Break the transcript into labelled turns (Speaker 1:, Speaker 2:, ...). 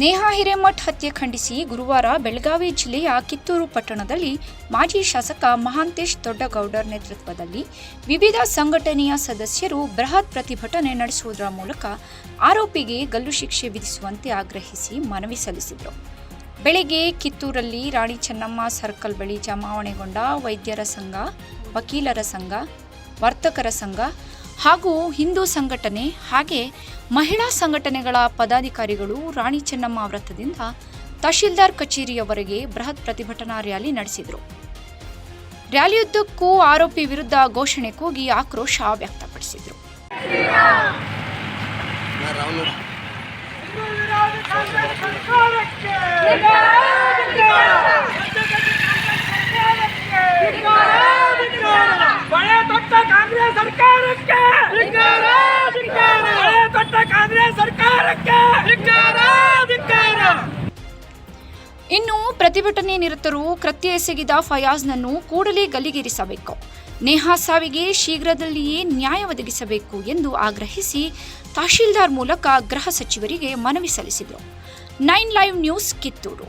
Speaker 1: ನೇಹಾ ಹಿರೇಮಠ್ ಹತ್ಯೆ ಖಂಡಿಸಿ ಗುರುವಾರ ಬೆಳಗಾವಿ ಜಿಲ್ಲೆಯ ಕಿತ್ತೂರು ಪಟ್ಟಣದಲ್ಲಿ ಮಾಜಿ ಶಾಸಕ ಮಹಾಂತೇಶ್ ದೊಡ್ಡಗೌಡರ್ ನೇತೃತ್ವದಲ್ಲಿ ವಿವಿಧ ಸಂಘಟನೆಯ ಸದಸ್ಯರು ಬೃಹತ್ ಪ್ರತಿಭಟನೆ ನಡೆಸುವುದರ ಮೂಲಕ ಆರೋಪಿಗೆ ಗಲ್ಲು ಶಿಕ್ಷೆ ವಿಧಿಸುವಂತೆ ಆಗ್ರಹಿಸಿ ಮನವಿ ಸಲ್ಲಿಸಿದರು. ಬೆಳಗ್ಗೆ ಕಿತ್ತೂರಲ್ಲಿ ರಾಣಿ ಚೆನ್ನಮ್ಮ ಸರ್ಕಲ್ ಬಳಿ ಜಮಾವಣೆಗೊಂಡ ವೈದ್ಯರ ಸಂಘ, ವಕೀಲರ ಸಂಘ, ವರ್ತಕರ ಸಂಘ ಹಾಗೂ ಹಿಂದೂ ಸಂಘಟನೆ ಹಾಗೆ ಮಹಿಳಾ ಸಂಘಟನೆಗಳ ಪದಾಧಿಕಾರಿಗಳು ರಾಣಿ ಚೆನ್ನಮ್ಮ ವೃತ್ತದಿಂದ ತಹಶೀಲ್ದಾರ್ ಕಚೇರಿಯವರೆಗೆ ಬೃಹತ್ ಪ್ರತಿಭಟನಾ ರ್ಯಾಲಿ ನಡೆಸಿದರು. ರ್ಯಾಲಿಯುದ್ದಕ್ಕೂ ಆರೋಪಿ ವಿರುದ್ಧ ಘೋಷಣೆ ಕೂಗಿ ಆಕ್ರೋಶ ವ್ಯಕ್ತಪಡಿಸಿದರು.
Speaker 2: ಸರ್ಕಾರಕ್ಕೆ
Speaker 1: ಇನ್ನು ಪ್ರತಿಭಟನೆ ನಿರತರು ಕೃತ್ಯ ಎಸಗಿದ ಫಯಾಜ್ನನ್ನು ಕೂಡಲೇ ಗಲ್ಲಿಗೇರಿಸಬೇಕು. ನೇಹಾ ಸಾವಿಗೆ ಶೀಘ್ರದಲ್ಲಿಯೇ ನ್ಯಾಯ ಒದಗಿಸಬೇಕು ಎಂದು ಆಗ್ರಹಿಸಿ ತಹಶೀಲ್ದಾರ್ ಮೂಲಕ ಗೃಹ ಸಚಿವರಿಗೆ ಮನವಿ ಸಲ್ಲಿಸಿದರು. Nine live news Kittur.